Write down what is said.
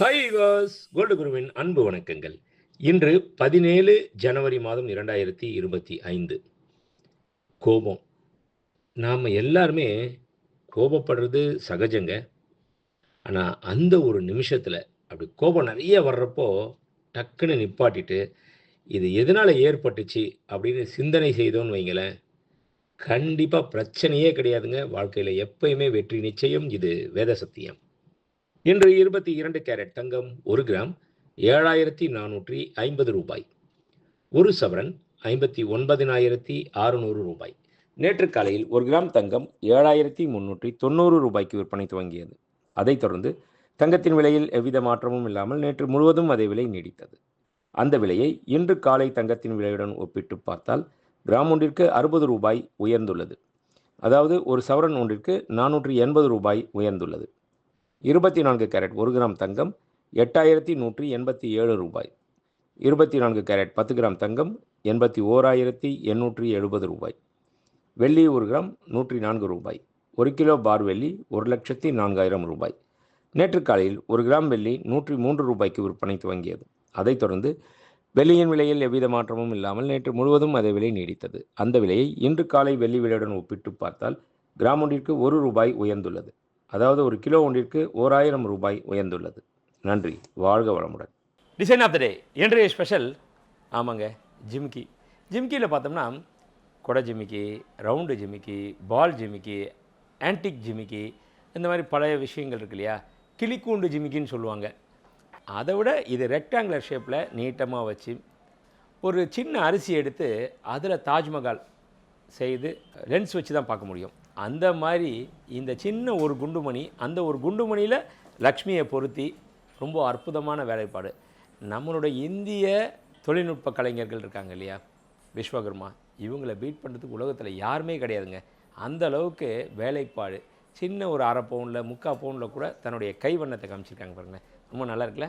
Hi was gold குருவின் அன்பு வணக்கங்கள். இன்று பதினேழு ஜனவரி மாதம் இரண்டாயிரத்தி இருபத்தி ஐந்து. கோபம். நாம் எல்லாருமே கோபப்படுறது சகஜங்க. ஆனால் அந்த ஒரு நிமிஷத்தில் அப்படி கோபம் நிறைய வர்றப்போ டக்குன்னு நிப்பாட்டிட்டு இது எதனால் ஏற்பட்டுச்சு அப்படின்னு சிந்தனை செய்தோன்னு வைங்களேன். கண்டிப்பாக பிரச்சனையே கிடையாதுங்க. வாழ்க்கையில் எப்பயுமே வெற்றி நிச்சயம் இது வேத சத்தியம் இன்று இருபத்தி இரண்டு கேரட் தங்கம் ஒரு கிராம் ஏழாயிரத்தி நானூற்றி ஐம்பது ரூபாய். ஒரு சவரன் ஐம்பத்தி ஒன்பதினாயிரத்தி அறுநூறு ரூபாய். நேற்று காலையில் ஒரு கிராம் தங்கம் ஏழாயிரத்தி முன்னூற்றி தொண்ணூறு ரூபாய்க்கு விற்பனை துவங்கியது. அதைத் தொடர்ந்து தங்கத்தின் விலையில் எவ்வித மாற்றமும் இல்லாமல் நேற்று முழுவதும் அதே விலை நீடித்தது. அந்த விலையை இன்று காலை தங்கத்தின் விலையுடன் ஒப்பிட்டு பார்த்தால் கிராம் ஒன்றிற்கு அறுபது ரூபாய் உயர்ந்துள்ளது. அதாவது ஒரு சவரன் ஒன்றிற்கு நானூற்றி எண்பது ரூபாய் உயர்ந்துள்ளது. இருபத்தி நான்கு கேரட் ஒரு கிராம் தங்கம் எட்டாயிரத்தி நூற்றி எண்பத்தி ஏழு ரூபாய். இருபத்தி நான்கு கேரட் பத்து கிராம் தங்கம் எண்பத்தி ஓராயிரத்தி எண்ணூற்றி எழுபது ரூபாய். வெள்ளி ஒரு கிராம் நூற்றி நான்கு ரூபாய். ஒரு கிலோ பார் வெள்ளி ஒரு லட்சத்தி நான்காயிரம் ரூபாய். நேற்று காலையில் ஒரு கிராம் வெள்ளி நூற்றி மூன்று ரூபாய்க்கு விற்பனை துவங்கியது. அதைத் தொடர்ந்து வெள்ளியின் விலையில் எவ்வித மாற்றமும் இல்லாமல் நேற்று முழுவதும் அதே விலை நீடித்தது. அந்த விலையை இன்று காலை வெள்ளி விலையுடன் ஒப்பிட்டு பார்த்தால் கிராம் ஒன்றிற்கு ஒரு ரூபாய் உயர்ந்துள்ளது. அதாவது ஒரு கிலோ ஒன்றிற்கு ஓராயிரம் ரூபாய் உயர்ந்துள்ளது. நன்றி. வாழ்க வளமுடன். டிசைன் ஆஃப் த டே இன்றைய ஸ்பெஷல் ஆமாங்க. ஜிம்கி ஜிம்கியில் பார்த்தோம்னா கொடை ஜிமிக்கி ரவுண்டு ஜிமிக்கி பால் ஜிமிக்கி ஆன்டிக் ஜிமிக்கி இந்த மாதிரி பழைய விஷயங்கள் இருக்கு இல்லையா? கிளிக்கூண்டு ஜிமிக்கின்னு சொல்லுவாங்க. அதை விட இது ரெக்டாங்குலர் ஷேப்பில் நீட்டமாக வச்சு ஒரு சின்ன அரிசி எடுத்து அதில் தாஜ்மஹால் செய்து லென்ஸ் வச்சு தான் பார்க்க முடியும். அந்த மாதிரி இந்த சின்ன ஒரு குண்டுமணி அந்த ஒரு குண்டுமணியில் லக்ஷ்மியை பொருத்தி ரொம்ப அற்புதமான வேலைப்பாடு. நம்மளோட இந்திய தொழில்நுட்ப கலைஞர்கள் இருக்காங்க இல்லையா? விஸ்வகர்மா இவங்களை பீட் பண்ணுறதுக்கு உலகத்தில் யாருமே கிடையாதுங்க. அந்த அளவுக்கு வேலைப்பாடு. சின்ன ஒரு அரை பவுனில் முக்கால் பவுனில் கூட தன்னுடைய கைவண்ணத்தை காமிச்சிருக்காங்க பாருங்கள் ரொம்ப நல்லா இருக்குல்ல?